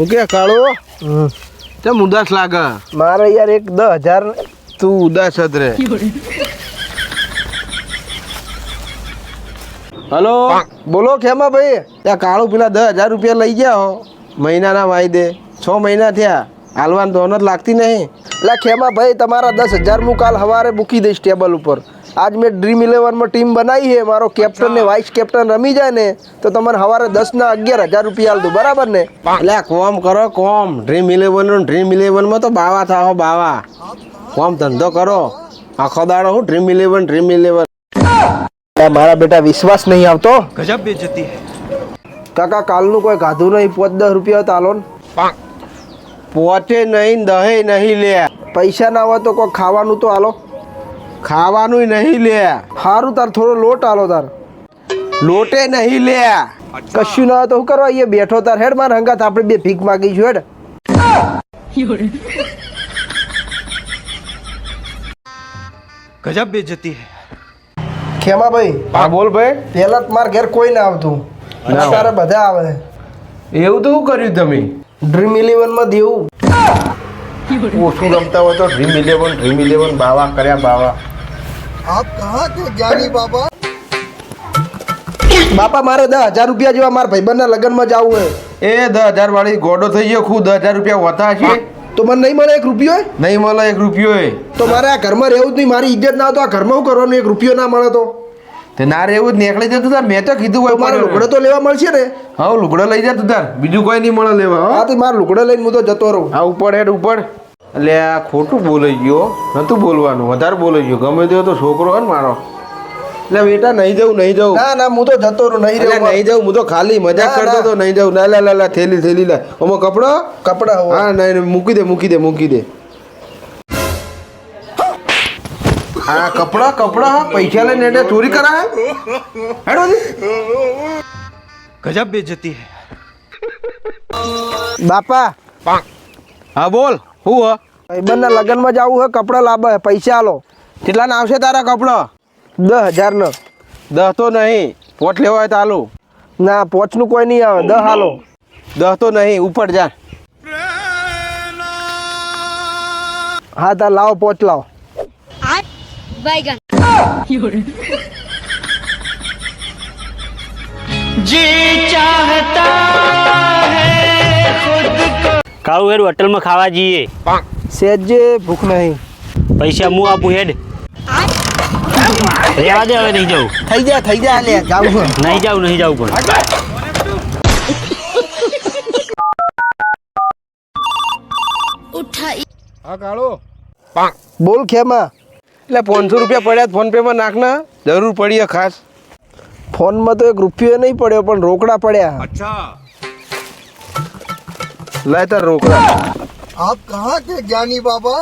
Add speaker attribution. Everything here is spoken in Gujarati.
Speaker 1: હું કે કાળો? તેમ ઉદાસ લાગે?
Speaker 2: મારે યાર એક દસ હજાર
Speaker 1: તું ઉદાસ જ રે હલો?
Speaker 2: બોલો ખેમા ભાઈ.
Speaker 1: ત્યાં કાળો પેલા દસ હજાર રૂપિયા લઈ ગયા હો. મહિનાના વાયદે. છ મહિના થયા. હાલવાન જ લાગતી નહીં.
Speaker 2: એટલે ખેમા ભાઈ તમારા દસ હજાર હું કાલ સવારે મૂકી દઈશ ટેબલ ઉપર. આજ મેં ડ્રીમ ઇલેવનમાં ટીમ બનાવી છે. મારો કેપ્ટન ને વાઇસ કેપ્ટન રમી જાય ને તો તમારે સવારે દસ ના અગિયાર હજાર રૂપિયા આલ બરાબર ને?
Speaker 1: એટલે કોમ કરો કોમ. ડ્રીમ ઇલેવન ડ્રીમ ઇલેવનમાં તો બાવા થાઓ બાવા. કોમ ધંધો કરો. આખો દાડો હું ડ્રીમ ઇલેવન ડ્રીમ ઇલેવન
Speaker 2: મારા બેટા વિશ્વાસ નહીં આવતો.
Speaker 3: ગજબ બેજતી
Speaker 2: કાકા કાલનું કોઈ ગાધું નહીં. પોચ દસ રૂપિયા તાલો
Speaker 1: પોચે. નહીં દહે નહીં લે.
Speaker 2: પૈસા ના હોય તો કોઈ ખાવાનું તો હાલો
Speaker 1: ખાવાનું નહીં લે.
Speaker 2: સારું તાર થોડો લોટ આલો તાર.
Speaker 1: લોટે નહીં લે.
Speaker 2: કશું ના તો શું કરવા? એ બેઠો તાર હેડ માર હંગાત આપણે બે ભીખ માગી છું હેડ.
Speaker 3: ગજબ બેજતી હે.
Speaker 2: ખેમા ભાઈ.
Speaker 1: હા બોલ ભાઈ.
Speaker 2: પહેલા માર ઘેર કોઈ ના આવતું. તારે બધા આવે.
Speaker 1: એવું તો શું કર્યું તમે?
Speaker 2: ડ્રીમ ઇલેવનમાં દેવું.
Speaker 1: ઓછું રમતા હોય તો ડ્રીમ ઇલેવન ડ્રીમ ઇલેવન બાવા કર્યા બાવા.
Speaker 2: બાપા મારે દસ હજાર રૂપિયા જેવા મારા ભાઈબંધના લગ્નમાં જવું હે
Speaker 1: એ દસ હજાર વાળી ગોડો થઈ ગયો ખુદ દસ હજાર રૂપિયા હોતા છે
Speaker 2: તો મને નહીં મળે એક રૂપિયો? હે?
Speaker 1: નહીં મળે એક રૂપિયો એ.
Speaker 2: તો મારે આ ઘરમાં રહેવું જ નહીં મારી ઇજ્જત ના હોય તો આ ઘરમાં શું કરવાનું? એક રૂપિયો ના મળે તો?
Speaker 1: તે ના રહેવું એવું જ નીકળી જતું તાર મેં તો કીધું હોય
Speaker 2: મારે લુગડો તો લેવા મળશે ને?
Speaker 1: હા લુગડો લઈ જતું તાર બીજું કોઈ નહીં મળે લેવા
Speaker 2: હા.
Speaker 1: હા
Speaker 2: તો મારે લુગડો લઈને હું તો જતો રહું.
Speaker 1: હા ઉપર હેડ ઉપર. એટલે આ ખોટું બોલાઈ ગયો. નહોતું બોલવાનું. વધારે બોલાઈ ગયો. ગમે તેવો તો છોકરો હોય ને મારો. એટલે બેટા નહીં જવું નહીં જવું
Speaker 2: ના ના હું તો જતો રહું નહીં રહું
Speaker 1: નહીં જવું હું તો ખાલી મજાક કરતો તો નહીં જવું ના લા લા લા થેલી થેલી લા. ઓમો કપડો?
Speaker 2: કપડા
Speaker 1: હા નહીં મૂકી દે મૂકી દે મૂકી દે. હા કપડા કપડા પૈસા લઈને એટલે ચોરી કરાય હેડો
Speaker 3: ગજબ બેજતી હે.
Speaker 2: બાપા.
Speaker 1: હા બોલ. હું હો?
Speaker 2: ભાઈબંધના લગ્નમાં જવું હોય કપડાં લાવે પૈસા આલો.
Speaker 1: કેટલાના આવશે તારા કપડાં?
Speaker 2: દસ હજારનો.
Speaker 1: દસ તો નહીં પોચ લેવો હોય તો હાલું
Speaker 2: ના પોચનું કોઈ નહીં આવે દસ હાલો
Speaker 1: દસ તો નહીં ઉપર જા.
Speaker 2: હા તા લાવો પોચ લાવો.
Speaker 4: જી.
Speaker 5: કાળું હેડ હોટલમાં ખાવા જઈએ.
Speaker 2: સેજે ભૂખ નહીં.
Speaker 5: પૈસા હું આપું હેડ. રહેવા દે હવે નહીં જાઉં.
Speaker 2: થઈ જા થઈ જા લે જાવું
Speaker 5: નહીં જાઉં નહીં જાઉં પણ.
Speaker 4: ઉઠાઈ
Speaker 1: હા કાળો.
Speaker 2: બોલ ખેમા.
Speaker 1: એટલે પાંચસો રૂપિયા પડ્યા ફોન પેમાં નાખના જરૂર પડીએ ખાસ.
Speaker 2: ફોનમાં તો એક રૂપિયો નહીં પડ્યો પણ રોકડા પડ્યા.
Speaker 3: અચ્છા.
Speaker 1: लाए रोक रहा
Speaker 6: आप कहाँ के ज्ञानी बाबा